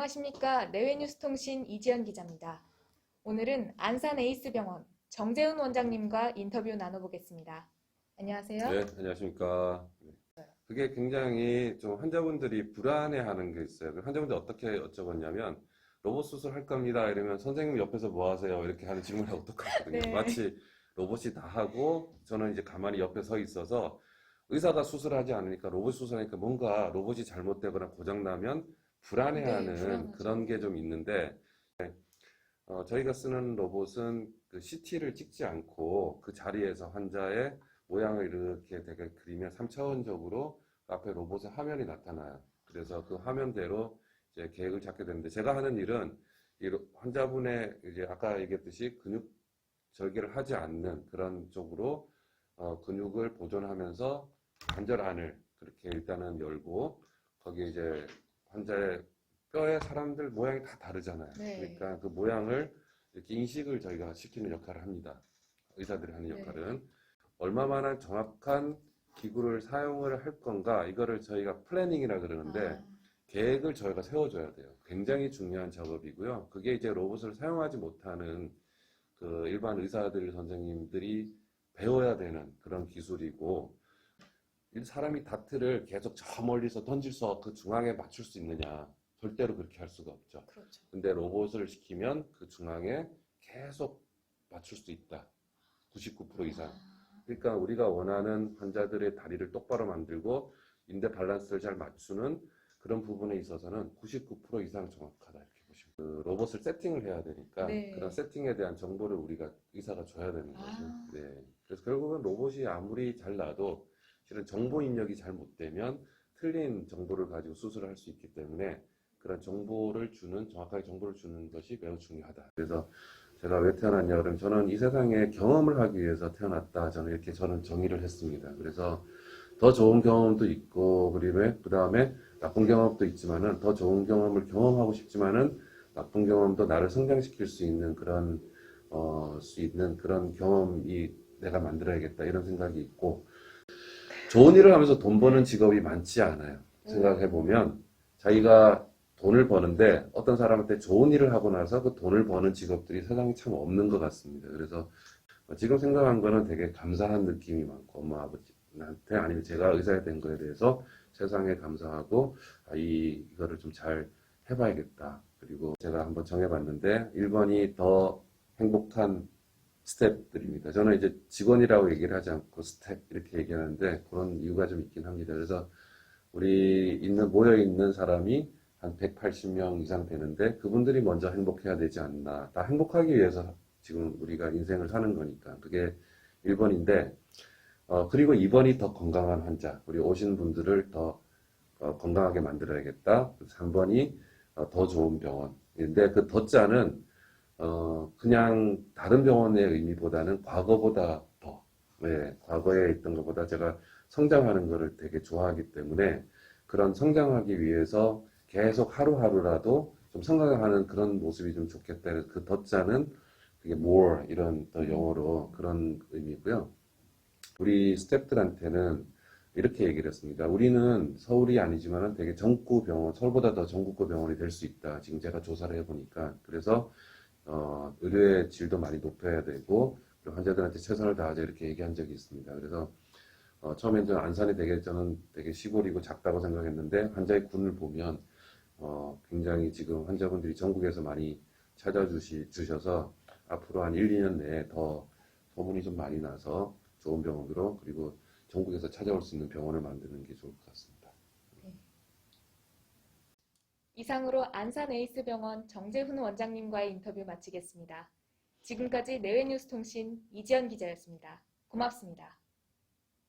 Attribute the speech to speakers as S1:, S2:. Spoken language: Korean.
S1: 안녕하십니까. 내외뉴스통신 이지연 기자입니다. 오늘은 안산 에이스병원 정재훈 원장님과 인터뷰 나눠보겠습니다. 안녕하세요.
S2: 네, 안녕하십니까. 네. 그게 굉장히 좀 환자분들이 불안해하는 게 있어요. 그 환자분들 어떻게 여쭤봤냐면 로봇 수술 할 겁니다. 이러면 선생님 옆에서 뭐 하세요? 이렇게 하는 질문하고 똑같거든요.
S1: 네.
S2: 마치 로봇이 다 하고 저는 이제 가만히 옆에 서 있어서 의사가 수술하지 않으니까 로봇 수술하니까 뭔가 로봇이 잘못되거나 고장나면 불안해하는
S1: 네.
S2: 그런 게 좀 있는데 어, 저희가 쓰는 로봇은 그 CT를 찍지 않고 그 자리에서 환자의 모양을 이렇게 되게 그리면 3차원적으로 앞에 로봇의 화면이 나타나요. 그래서 그 화면대로 이제 계획을 잡게 되는데 제가 하는 일은 이 로- 환자분의 이제 아까 얘기했듯이 근육 절개를 하지 않는 그런 쪽으로 어, 근육을 보존하면서 관절 안을 그렇게 일단은 열고 거기에 이제 환자의 뼈에 사람들 모양이 다 다르잖아요.
S1: 네.
S2: 그러니까 그 모양을 이렇게 인식을 저희가 시키는 역할을 합니다. 의사들이 하는
S1: 네.
S2: 역할은 얼마만한 정확한 기구를 사용을 할 건가 이거를 저희가 플래닝이라 그러는데
S1: 아,
S2: 계획을 저희가 세워줘야 돼요. 굉장히 중요한 작업이고요. 그게 이제 로봇을 사용하지 못하는 그 일반 의사들, 선생님들이 배워야 되는 그런 기술이고, 이 사람이 다트를 계속 저 멀리서 던질서 그 중앙에 맞출 수 있느냐? 절대로 그렇게 할 수가 없죠.
S1: 그렇죠.
S2: 근데 로봇을 시키면 그 중앙에 계속 맞출 수 있다. 99% 이상.
S1: 아,
S2: 그러니까 우리가 원하는 환자들의 다리를 똑바로 만들고 인대 밸런스를 잘 맞추는 그런 부분에 있어서는 99% 이상 정확하다 이렇게 보시면 그 로봇을 세팅을 해야 되니까
S1: 네.
S2: 그런 세팅에 대한 정보를 우리가 의사가 줘야 되는 거죠.
S1: 아.
S2: 네. 그래서 결국은 로봇이 아무리 잘 나도 실은 정보 입력이 잘못되면 틀린 정보를 가지고 수술을 할 수 있기 때문에 그런 정보를 주는 정확하게 정보를 주는 것이 매우 중요하다. 그래서 제가 왜 태어났냐 그러면 저는 이 세상에 경험을 하기 위해서 태어났다. 저는 이렇게 저는 정의를 했습니다. 그래서 더 좋은 경험도 있고 그리고 그 다음에 나쁜 경험도 있지만은 더 좋은 경험을 경험하고 싶지만은 나쁜 경험도 나를 성장시킬 수 있는 그런 어, 수 있는 그런 경험이 내가 만들어야겠다 이런 생각이 있고 좋은 일을 하면서 돈 버는 직업이 많지 않아요. 생각해 보면 자기가 돈을 버는데 어떤 사람한테 좋은 일을 하고 나서 그 돈을 버는 직업들이 세상에 참 없는 것 같습니다. 그래서 지금 생각한 거는 되게 감사한 느낌이 많고 엄마 아버지한테 아니면 제가 의사가 된 거에 대해서 세상에 감사하고 아, 이 이거를 좀 잘 해봐야겠다. 그리고 제가 한번 정해봤는데 1번이 더 행복한 스텝들입니다. 저는 이제 직원이라고 얘기를 하지 않고 스텝 이렇게 얘기하는데 그런 이유가 좀 있긴 합니다. 그래서 우리 있는 모여 있는 사람이 한 180명 이상 되는데 그분들이 먼저 행복해야 되지 않나. 다 행복하기 위해서 지금 우리가 인생을 사는 거니까. 그게 1번인데, 어, 그리고 2번이 더 건강한 환자. 우리 오신 분들을 더 어, 건강하게 만들어야겠다. 3번이 어, 더 좋은 병원. 근데 그 더자는 어, 그냥 다른 병원의 의미보다는 과거보다 더, 네, 과거에 있던 것보다 제가 성장하는 거를 되게 좋아하기 때문에 그런 성장하기 위해서 계속 하루하루라도 좀 성장하는 그런 모습이 좀 좋겠다. 그 덧자는 그게 more 이런 또 영어로 그런 의미고요. 우리 스태프들한테는 이렇게 얘기를 했습니다. 우리는 서울이 아니지만은 되게 전구 병원, 서울보다 더 전국구 병원이 될 수 있다. 지금 제가 조사를 해보니까. 그래서, 어, 의료의 질도 많이 높여야 되고, 환자들한테 최선을 다하자 이렇게 얘기한 적이 있습니다. 그래서, 어, 처음엔 저는 안산이 되게 저는 되게 시골이고 작다고 생각했는데, 환자의 군을 보면, 어, 굉장히 지금 환자분들이 전국에서 많이 찾아주시, 주셔서 앞으로 한 1, 2년 내에 더 소문이 좀 많이 나서 좋은 병원으로 그리고 전국에서 찾아올 수 있는 병원을 만드는 게 좋을 것 같습니다.
S1: 이상으로 안산 에이스병원 정재훈 원장님과의 인터뷰 마치겠습니다. 지금까지 내외뉴스통신 이지연 기자였습니다. 고맙습니다.